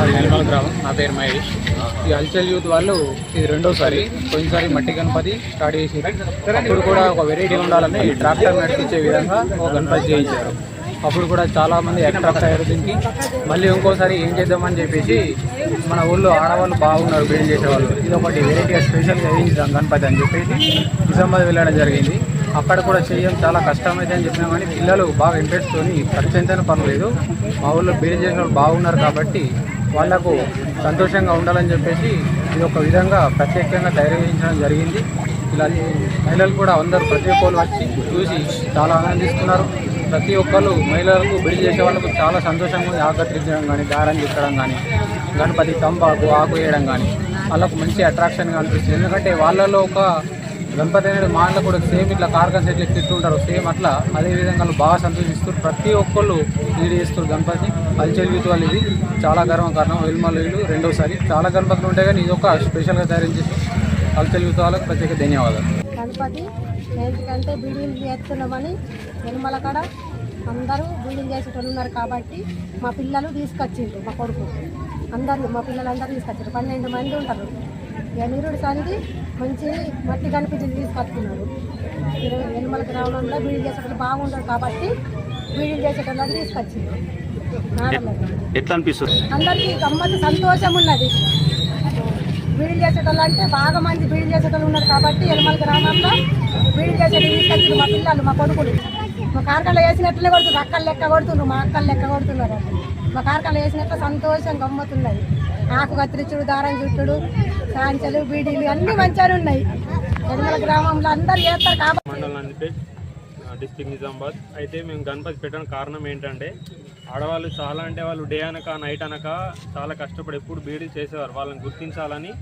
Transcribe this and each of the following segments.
మాది నిర్మల్ గ్రామం. నా పేరు మహేష్. ఈ హల్చల్ యూత్ వాళ్ళు ఇది రెండోసారి. పోయినసారి మట్టి గణపతి స్టార్ట్ చేసి అప్పుడు కూడా ఒక వెరైటీ ఉండాలని ట్రాక్టర్ నడిపించే విధంగా ఒక గణపతి చేయించారు. అప్పుడు కూడా చాలా మంది అట్రాక్ట్ అయ్యారు దీనికి. మళ్ళీ ఇంకోసారి ఏం చేద్దామని చెప్పేసి మన ఊళ్ళో ఆడవాళ్ళు బాగున్నారు బిల్డ్ చేసేవాళ్ళు. ఇది ఒకటి వెరైటీగా స్పెషల్గా వేయించాం గణపతి అని చెప్పేసి నిజామాబాద్ వెళ్ళడం జరిగింది. అక్కడ కూడా చేయడం చాలా కష్టమైతే అని చెప్పినా కానీ పిల్లలు బాగా ఇంట్రెస్ట్ తోని ఖర్చు ఎంతైనా పర్లేదు మా ఊళ్ళో బిల్డ్ చేసిన వాళ్ళు బాగున్నారు కాబట్టి వాళ్ళకు సంతోషంగా ఉండాలని చెప్పేసి ఇది ఒక విధంగా ప్రత్యేకంగా తయారు జరిగింది. ఇలా మహిళలు కూడా అందరూ ప్రతి ఒక్కరు వచ్చి చూసి చాలా ఆనందిస్తున్నారు. ప్రతి ఒక్కరు మహిళలకు బిడి చేసే వాళ్ళకు చాలా సంతోషంగా ఆకర్షించడం కానీ దారం చెప్పడం కానీ గణపతి తంబాకు ఆకు వేయడం కానీ వాళ్ళకు మంచి అట్రాక్షన్గా అనిపిస్తుంది. ఎందుకంటే వాళ్ళలో ఒక వెంపటనేడు అనేది మా కూడా సేమ్ ఇట్లా కార్కన్ సెట్లు తిట్టుంటారు సేమ్ అట్లా అదే విధంగా బాగా సంతోషిస్తారు. ప్రతి ఒక్కళ్ళు లీడ్ చేస్తారు గణపతిని. కల్చర్ యూత్ వాళ్ళు ఇది. చాలా గర్వకారణం వెల్మల్ వీళ్ళు రెండోసారి. చాలా గణపతులు ఉంటాయి కానీ ఇది ఒక స్పెషల్గా తయారు చేసి కల్చర్ యూత్ వాళ్ళకి ప్రత్యేక ధన్యవాదాలు. గణపతి ఎందుకంటే బిల్డింగ్ చేస్తున్నామని నిర్మల కాడ అందరూ బిల్డింగ్ చేసేటోళ్ళు ఉన్నారు కాబట్టి మా పిల్లలు తీసుకొచ్చిండ్రు మా కొడుకు. అందరూ మా పిల్లలందరూ తీసుకొచ్చారు. పన్నెండు మంది ఉంటారు. ఇక నిరుడు సంది మంచి మట్టి తీసుకొస్తున్నారు. ఇరవై నిర్మల గ్రామంలో బిల్డింగ్ చేసేటోళ్ళు బాగుంటారు కాబట్టి చేసేటోళ్ళని తీసుకొచ్చిండ్రు ఆడవాళ్ళకి. ఎట్లా అనిపిస్తుంది? అందరికీ గమ్మత్తు సంతోషం ఉన్నది. బీడీలు చేసేటోళ్ళు అంటే బాగా మంది బీడీలు చేసేటోళ్ళు ఉన్నారు కాబట్టి ఎలమల గ్రామంలో బీడీలు చేసేటోళ్ళు తీసుకొచ్చి మా పిల్లలు మా కొడుకులు. మా కార్కల్లో వేసినట్లే కొడుతున్నారు అక్కలు లెక్క కొడుతున్నారు మా అక్కలు లెక్క కొడుతున్నారు. మా కార్కల్లో వేసినట్లు సంతోషం గమ్మత్తున్నది. ఆకు కత్తిరించుడు దారం చుట్టుడు సాంచలు బీడీలు అన్నీ మంచిగా ఉన్నాయి. ఎలమల గ్రామంలో అందరు చేస్తారు కాబట్టి. డిస్టిక్ నిజామాబాద్. అయితే మేము గణపతి పెట్టడానికి కారణం ఏంటంటే ఆడవాళ్ళు చాలా అంటే వాళ్ళు డే అనక నైట్ అనక చాలా కష్టపడి ఎప్పుడు బీడీ చేసేవారు. వాళ్ళని గుర్తించాలని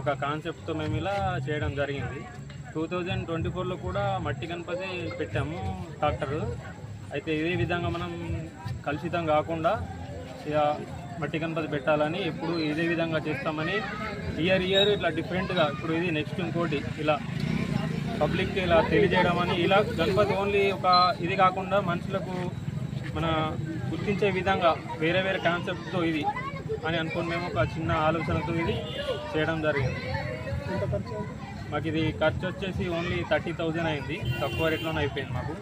ఒక కాన్సెప్ట్తో మేము ఇలా చేయడం జరిగింది. టూ థౌజండ్ ట్వంటీ ఫోర్లో కూడా మట్టి గణపతి పెట్టాము డాక్టర్ అయితే ఇదే విధంగా మనం కలుషితం కాకుండా మట్టి గణపతి పెట్టాలని ఎప్పుడు ఇదే విధంగా చేస్తామని ఇయర్ ఇయర్ ఇట్లా డిఫరెంట్గా ఇప్పుడు ఇది నెక్స్ట్ ఇంకోటి ఇలా పబ్లిక్కి ఇలా తెలియజేయడం అని ఇలా గణపతి ఓన్లీ ఒక ఇది కాకుండా మనుషులకు మన గుర్తించే విధంగా వేరే వేరే కాన్సెప్ట్తో ఇది అని అనుకుని మేము ఒక చిన్న ఆలోచనతో ఇది చేయడం జరిగింది. మాకు ఇది ఖర్చు వచ్చేసి ఓన్లీ థర్టీ థౌజండ్ అయింది. తక్కువ రేట్లోనే అయిపోయింది మాకు.